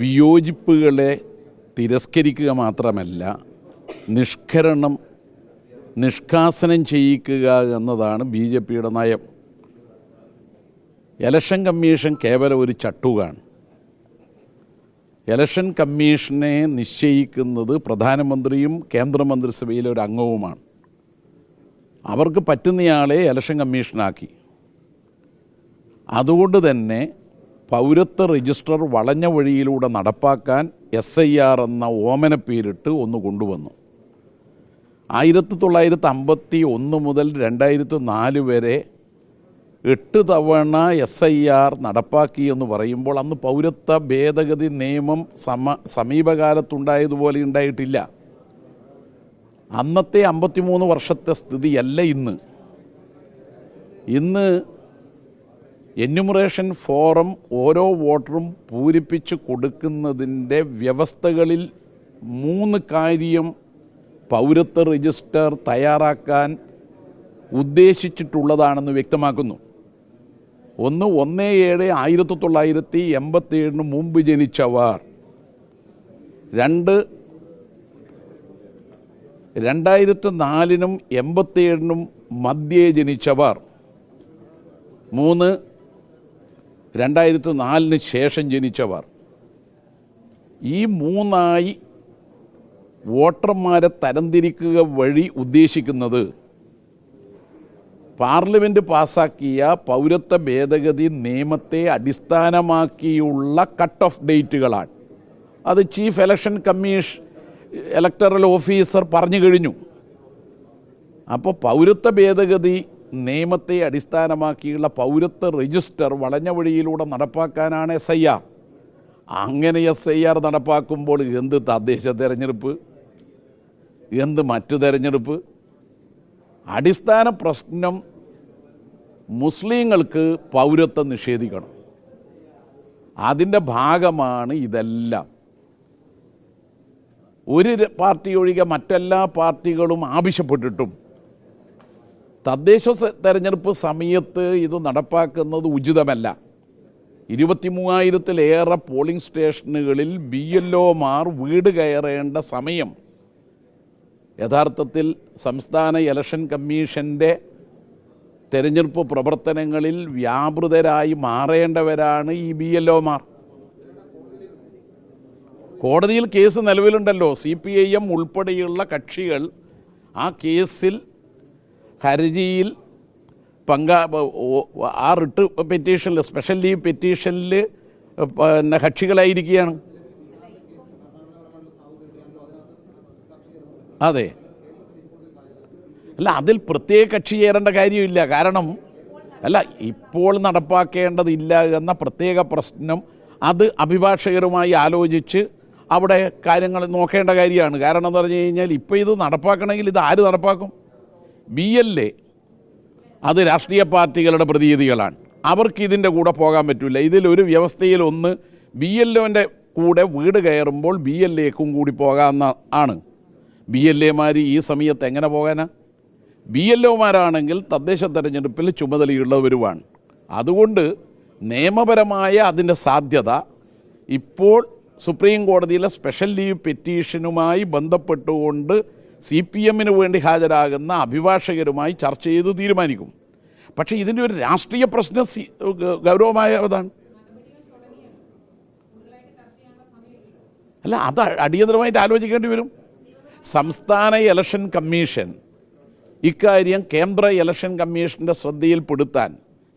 വിയോജിപ്പുകളെ തിരസ്കരിക്കുക മാത്രമല്ല നിഷ്കരണം നിഷ്കാസനം ചെയ്യിക്കുക എന്നതാണ് ബി ജെ പിയുടെ നയം. ഇലക്ഷൻ കമ്മീഷൻ കേവലം ഒരു ചട്ടുകാണ്. ഇലക്ഷൻ കമ്മീഷനെ നിശ്ചയിക്കുന്നത് പ്രധാനമന്ത്രിയും കേന്ദ്രമന്ത്രിസഭയിലെ ഒരു അംഗവുമാണ്. അവർക്ക് പറ്റുന്നയാളെ ഇലക്ഷൻ കമ്മീഷനാക്കി. അതുകൊണ്ട് തന്നെ പൗരത്വ രജിസ്റ്റർ വളഞ്ഞ വഴിയിലൂടെ നടപ്പാക്കാൻ എസ് ഐ ആർ എന്ന ഓമന പേരിട്ട് ഒന്ന് കൊണ്ടുവന്നു. ആയിരത്തി തൊള്ളായിരത്തി അമ്പത്തി ഒന്ന് മുതൽ രണ്ടായിരത്തി നാല് വരെ എട്ട് തവണ എസ് ഐ ആർ നടപ്പാക്കി എന്ന് പറയുമ്പോൾ അന്ന് പൗരത്വ ഭേദഗതി നിയമം സമ സമീപകാലത്തുണ്ടായതുപോലെ ഉണ്ടായിട്ടില്ല. അന്നത്തെ അമ്പത്തിമൂന്ന് വർഷത്തെ സ്ഥിതിയല്ല ഇന്ന്. ഇന്ന് എന്യൂമറേഷൻ ഫോറം ഓരോ വോട്ടറും പൂരിപ്പിച്ച് കൊടുക്കുന്നതിന്റെ വ്യവസ്ഥകളിൽ മൂന്ന് കാര്യം പൗരത്വ രജിസ്റ്റർ തയ്യാറാക്കാൻ ഉദ്ദേശിച്ചിട്ടുള്ളതാണെന്ന് വ്യക്തമാക്കുന്നു. ഒന്ന് ഒന്ന് ഏഴ് ആയിരത്തി തൊള്ളായിരത്തി എൺപത്തിയേഴിന് മുമ്പ് ജനിച്ചവർ. രണ്ട് രണ്ടായിരത്തി നാലിനും എൺപത്തിയേഴിനും മധ്യേ ജനിച്ചവർ. മൂന്ന് രണ്ടായിരത്തി നാലിന് ശേഷം ജനിച്ചവർ. ഈ മൂന്നായി വോട്ടർമാരെ തരംതിരിക്കുക വഴി ഉദ്ദേശിക്കുന്നത് പാർലമെന്റ് പാസാക്കിയ പൗരത്വ ഭേദഗതി നിയമത്തെ അടിസ്ഥാനമാക്കിയുള്ള കട്ട് ഓഫ് ഡേറ്റുകളാണ്. അത് chief election commission electoral officer പറഞ്ഞു കഴിഞ്ഞു. അപ്പോൾ പൗരത്വ ഭേദഗതി നിയമത്തെ അടിസ്ഥാനമാക്കിയുള്ള പൗരത്വ രജിസ്റ്റർ വളഞ്ഞ വഴിയിലൂടെ നടപ്പാക്കാനാണ് എസ് ഐ ആർ അങ്ങനെ എസ് ഐ ആർ നടപ്പാക്കുമ്പോൾ എന്ത് തദ്ദേശ തെരഞ്ഞെടുപ്പ്? എന്ത് മറ്റു തെരഞ്ഞെടുപ്പ്? അടിസ്ഥാന പ്രശ്നം മുസ്ലിങ്ങൾക്ക് പൗരത്വം നിഷേധിക്കണം. അതിന്റെ ഭാഗമാണ് ഇതെല്ലാം. ഒരു പാർട്ടി ഒഴികെ മറ്റെല്ലാ പാർട്ടികളും ആവശ്യപ്പെട്ടിട്ടും തദ്ദേശ തെരഞ്ഞെടുപ്പ് സമയത്ത് ഇത് നടപ്പാക്കുന്നത് ഉചിതമല്ല. ഇരുപത്തി മൂവായിരത്തിലേറെ പോളിംഗ് സ്റ്റേഷനുകളിൽ ബി എൽ ഒമാർ വീട് കയറേണ്ട സമയം. യഥാർത്ഥത്തിൽ സംസ്ഥാന ഇലക്ഷൻ കമ്മീഷന്റെ തെരഞ്ഞെടുപ്പ് പ്രവർത്തനങ്ങളിൽ വ്യാപൃതരായി മാറേണ്ടവരാണ് ഈ ബി എൽ ഒമാർ. കോടതിയിൽ കേസ് നിലവിലുണ്ടല്ലോ. സി പി ഐ എം ഉൾപ്പെടെയുള്ള കക്ഷികൾ ആ കേസിൽ ഹർജിയിൽ പങ്കാ ആ റിട്ട് പെറ്റീഷനിൽ സ്പെഷ്യൽ ലീവ് പെറ്റീഷനിൽ പിന്നെ കക്ഷികളായിരിക്കുകയാണ് അതെ. അല്ല അതിൽ പ്രത്യേക കക്ഷി ചേരേണ്ട കാര്യമില്ല. കാരണം അല്ല ഇപ്പോൾ നടപ്പാക്കേണ്ടതില്ല എന്ന പ്രത്യേക പ്രശ്നം അത് അഭിഭാഷകരുമായി ആലോചിച്ച് അവിടെ കാര്യങ്ങൾ നോക്കേണ്ട കാര്യമാണ്. കാരണം എന്ന് പറഞ്ഞു കഴിഞ്ഞാൽ ഇപ്പോൾ ഇത് നടപ്പാക്കണമെങ്കിൽ ഇത് ആര് നടപ്പാക്കും? ബി എൽ എ അത് രാഷ്ട്രീയ പാർട്ടികളുടെ പ്രതിനിധികളാണ്. അവർക്ക് ഇതിന്റെ കൂടെ പോകാൻ പറ്റില്ല ഇതിലൊരു വ്യവസ്ഥയിൽ ഒന്ന് ബി എൽ ഒന്റെ കൂടെ വീട് കയറുമ്പോൾ ബി എൽ എക്കും കൂടി പോകാമെന്ന ആണ്. ബി എൽ എമാർ ഈ സമയത്ത് എങ്ങനെ പോകാനാ? ബി എൽ ഒമാരാണെങ്കിൽ തദ്ദേശ തെരഞ്ഞെടുപ്പിൽ ചുമതലയുള്ളവരുമാണ്. അതുകൊണ്ട് നിയമപരമായ അതിന്റെ സാധ്യത ഇപ്പോൾ സുപ്രീം കോടതിയിലെ സ്പെഷ്യൽ ലീവ് പെറ്റീഷനുമായി ബന്ധപ്പെട്ടുകൊണ്ട് സി പി എമ്മിന് വേണ്ടി ഹാജരാകുന്ന അഭിഭാഷകരുമായി ചർച്ച ചെയ്ത് തീരുമാനിക്കും. പക്ഷേ ഇതിന്റെ ഒരു രാഷ്ട്രീയ പ്രശ്നം ഗൗരവമായ അതാണ്. അല്ല അത് അടിയന്തരമായിട്ട് ആലോചിക്കേണ്ടി വരും. സംസ്ഥാന ഇലക്ഷൻ കമ്മീഷൻ ഇക്കാര്യം കേന്ദ്ര ഇലക്ഷൻ കമ്മീഷന്റെ ശ്രദ്ധയിൽപ്പെടുത്താൻ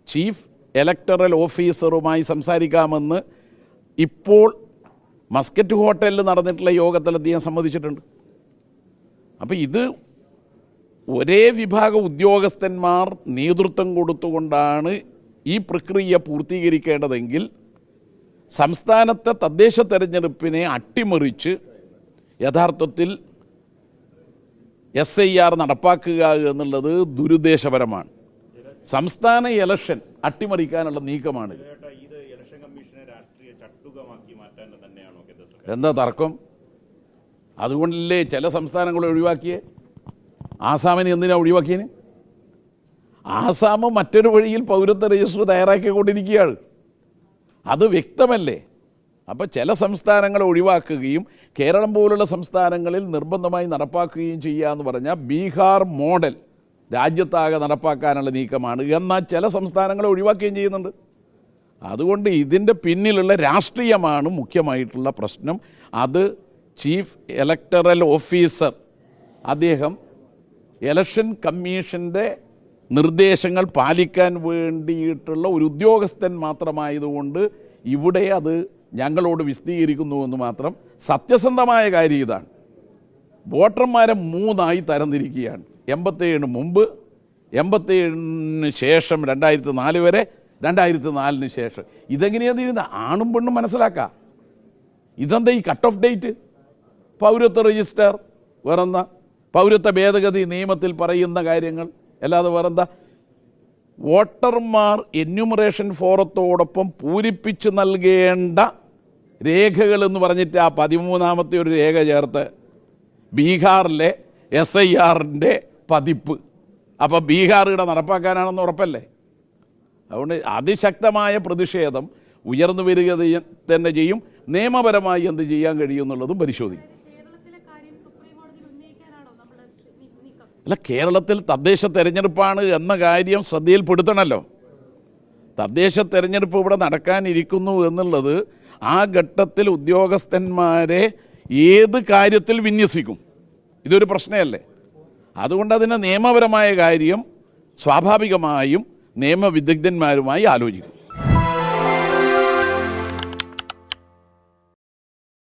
ചീഫ് ഇലക്ടറൽ ഓഫീസറുമായി സംസാരിക്കാമെന്ന് ഇപ്പോൾ മസ്കറ്റ് ഹോട്ടലിൽ നടന്നിട്ടുള്ള യോഗത്തിൽ അദ്ദേഹം സമ്മതിച്ചിട്ടുണ്ട്. അപ്പോൾ ഇത് ഒരേ വിഭാഗ ഉദ്യോഗസ്ഥന്മാർ നേതൃത്വം കൊടുത്തുകൊണ്ടാണ് ഈ പ്രക്രിയ പൂർത്തീകരിക്കേണ്ടതെങ്കിൽ സംസ്ഥാനത്തെ തദ്ദേശ തെരഞ്ഞെടുപ്പിനെ അട്ടിമറിച്ച് യഥാർത്ഥത്തിൽ എസ് ഐ ആർ നടപ്പാക്കുക എന്നുള്ളത് ദുരുദ്ദേശപരമാണ്. സംസ്ഥാന ഇലക്ഷൻ അട്ടിമറിക്കാനുള്ള നീക്കമാണ് എന്താ തർക്കം? അതുകൊണ്ടല്ലേ ചില സംസ്ഥാനങ്ങൾ ഒഴിവാക്കിയേ? ആസാമിനെ എന്തിനാണ് ഒഴിവാക്കിയതിന് ആസാം മറ്റൊരു വഴിയിൽ പൗരത്വ രജിസ്റ്റർ തയ്യാറാക്കിക്കൊണ്ടിരിക്കുകയാണ്. അത് വ്യക്തമല്ലേ? അപ്പോൾ ചില സംസ്ഥാനങ്ങൾ ഒഴിവാക്കുകയും കേരളം പോലുള്ള സംസ്ഥാനങ്ങളിൽ നിർബന്ധമായി നടപ്പാക്കുകയും ചെയ്യുക എന്ന് പറഞ്ഞാൽ ബീഹാർ മോഡൽ രാജ്യത്താകെ നടപ്പാക്കാനുള്ള നീക്കമാണ്. എന്നാൽ ചില സംസ്ഥാനങ്ങളെ ഒഴിവാക്കുകയും ചെയ്യുന്നുണ്ട്. അതുകൊണ്ട് ഇതിന്റെ പിന്നിലുള്ള രാഷ്ട്രീയമാണ് മുഖ്യമായിട്ടുള്ള പ്രശ്നം. അത് ചീഫ് ഇലക്ടറൽ ഓഫീസർ. അദ്ദേഹം ഇലക്ഷൻ കമ്മീഷന്റെ നിർദ്ദേശങ്ങൾ പാലിക്കാൻ വേണ്ടിയിട്ടുള്ള ഒരു ഉദ്യോഗസ്ഥൻ മാത്രമായതുകൊണ്ട് ഇവിടെ അത് ഞങ്ങളോട് വിശദീകരിക്കുന്നു എന്ന് മാത്രം സത്യസന്ധമായ കാര്യം ഇതാണ്. വോട്ടർമാരെ മൂന്നായി തരംതിരിക്കുകയാണ്. എൺപത്തേഴിന് മുമ്പ് എൺപത്തേഴിന് ശേഷം രണ്ടായിരത്തി നാല് വരെ രണ്ടായിരത്തി നാലിന് ശേഷം. ഇതെങ്ങനെയാണ് ഇരുന്ന് ആണും പെണ്ണും മനസ്സിലാക്കാം. ഇതെന്താ ഈ കട്ട് ഓഫ് ഡേറ്റ് പൗരത്വ രജിസ്റ്റർ വേറെന്താ? പൗരത്വ ഭേദഗതി നിയമത്തിൽ പറയുന്ന കാര്യങ്ങൾ. അല്ലാതെ വേറെന്താ? വോട്ടർമാർ എന്യൂമറേഷൻ ഫോറത്തോടൊപ്പം പൂരിപ്പിച്ച് നൽകേണ്ട രേഖകളെന്ന് പറഞ്ഞിട്ട് ആ പതിമൂന്നാമത്തെ ഒരു രേഖ ചേർത്ത് ബീഹാറിലെ എസ് ഐ ആറിന്റെ പതിപ്പ്. അപ്പോൾ ബീഹാറുടെ നടപ്പാക്കാനാണെന്ന് ഉറപ്പല്ലേ? അതുകൊണ്ട് അതിശക്തമായ പ്രതിഷേധം ഉയർന്നു വരിക തന്നെ ചെയ്യും. നിയമപരമായി എന്ത് ചെയ്യാൻ കഴിയും എന്നുള്ളതും പരിശോധിക്കും കേരളത്തിലെ കാര്യം സുപ്രീം കോടതിയിൽ ഉന്നയിക്കാനാണോ നമ്മൾ നീക്കം അല്ല കേരളത്തിൽ തദ്ദേശ തെരഞ്ഞെടുപ്പാണ് എന്ന കാര്യം ശ്രദ്ധയിൽപ്പെടുത്തണമല്ലോ തദ്ദേശ തെരഞ്ഞെടുപ്പ് ഇവിടെ നടക്കാനിരിക്കുന്നു എന്നുള്ളത് ആ ഘട്ടത്തിൽ ഉദ്യോഗസ്ഥന്മാരെ ഏത് കാര്യത്തിൽ വിന്യസിക്കും? ഇതൊരു പ്രശ്നമല്ലേ? അതുകൊണ്ട് അതിന് നിയമപരമായ കാര്യം സ്വാഭാവികമായും നിയമവിദഗ്ധന്മാരുമായി ആലോചിക്കും.